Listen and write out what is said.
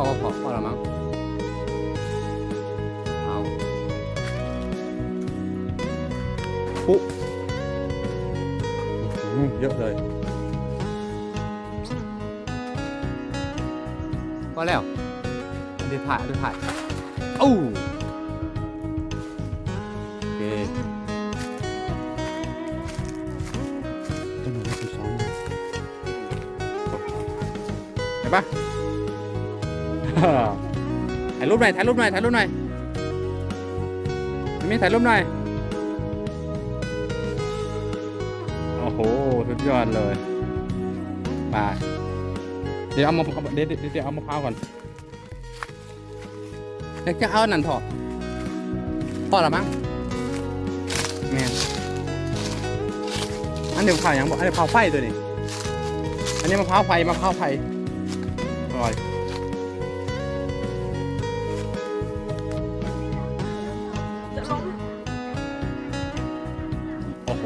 พอพอพอแล้วมั้งเอาปุ๊อื้อหือเยอะเลยพอแล้วอันเดียวถ่ายอันเดียวถ่ายโอ้โอเคต้นไม้ที่สองเห็นปะ ถ่ายรูปหน่อยถ่ายรูปหน่อยถ่ายรูปหน่อยมีถ่ายรูปหน่อย โอ้โห สุดยอดเลยไปเดี๋ยวเอามาเดี๋ยวเดี๋ยวเอามะพร้าวก่อนเดี๋ยวจะเอาอันนั่นพอพอละมั้งแม่อันเดี๋ยวข้าวยังบอกอันเดี๋ยวข้าวไฟตัวนี้ อันนี้มะพร้าวไฟมะพร้าวไฟอร่อย โอ้โห